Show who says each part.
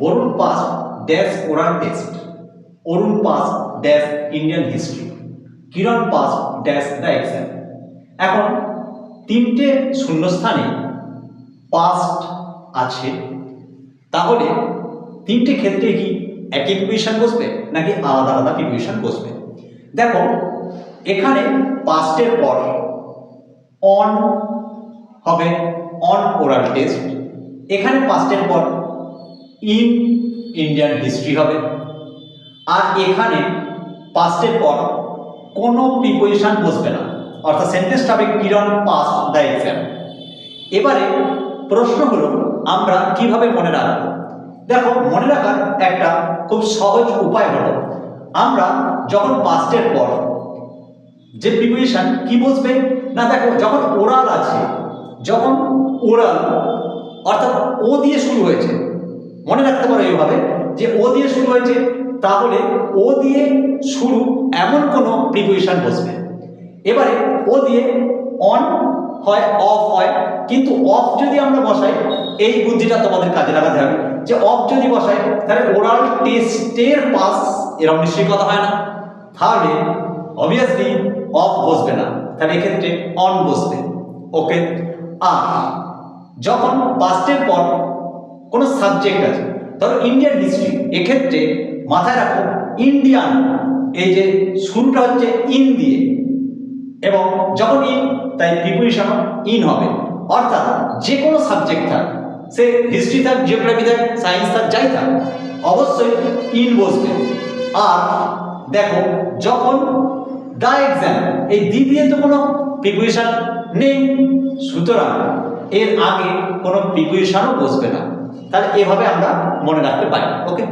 Speaker 1: Varun pass dash oral test Arun pass dash Indian history Kiran pass dash the exam এখন তিনটে শূন্যস্থানে past আছে, তাহলে তিনটে ক্ষেত্রে কি একই প্রিপারেশন বসবে নাকি আলাদা আলাদা প্রিপারেশন বসবে? দেখো, এখানে পাস্টের পর অন হবে অন ওরাল টেস্ট এখানে পাস্টের পর ইন ইন্ডিয়ান হিস্ট্রি হবে। আর এখানে পাস্টের পর কোনো প্রিপোজিশন বসবে না। অর্থাৎ সেন্টেন্সটা হবে কিরণ পাস দ্য এক্সাম এবারে প্রশ্ন হলো, আমরা কীভাবে মনে রাখব? দেখো, মনে রাখার একটা খুব সহজ উপায় হলো, আমরা যখন পাস্টের পর যে প্রিপোজিশন কি বসবে? না, দেখো, যখন ওরাল আছে, যখন ওরাল অর্থাৎ ও দিয়ে শুরু হয়েছে মনে রাখতে পারো এইভাবে যে ও দিয়ে শুরু হয়েছে, তাহলে ও দিয়ে শুরু এমন কোনো প্রিপোজিশন বসবে। এবারে ও দিয়ে অন হয় অফ হয়, কিন্তু অফ যদি আমরা বসাই, এই বুদ্ধিটা তোমাদের কাজে লাগাতে হবে। যে অফ যদি বসাই, তাহলে ওরাল টেস্টের পাস এরকম নিশ্চয়ই কথা হয় না। তাহলে অবভিয়াসলি অফ বসবে না। তাহলে এক্ষেত্রে অন বসবে। ওকে আর যখন পাস্টের পর কোনো সাবজেক্ট আছে। ধরো ইন্ডিয়ান হিস্ট্রি এক্ষেত্রে মাথায় রাখো ইন্ডিয়ান এই যে শুরুটা হচ্ছে ইন দিয়ে, এবং যখন ইন তাই প্রিপোজিশন ইন হবে। অর্থাৎ যে কোনো সাবজেক্ট থাক, সে হিস্ট্রি থাক জিওগ্রাফি থাক সায়েন্স থাক, যাই থাক, অবশ্যই ইন বসবে। আর দেখো, যখন দা এক্সাম এই দি দিয়ে তো কোনো প্রিপোজিশন নেই, সুতরাং এর আগে কোনো প্রিপোজিশনও বসবে না। তাহলে এভাবে আমরা মনে রাখতে পারি ওকে?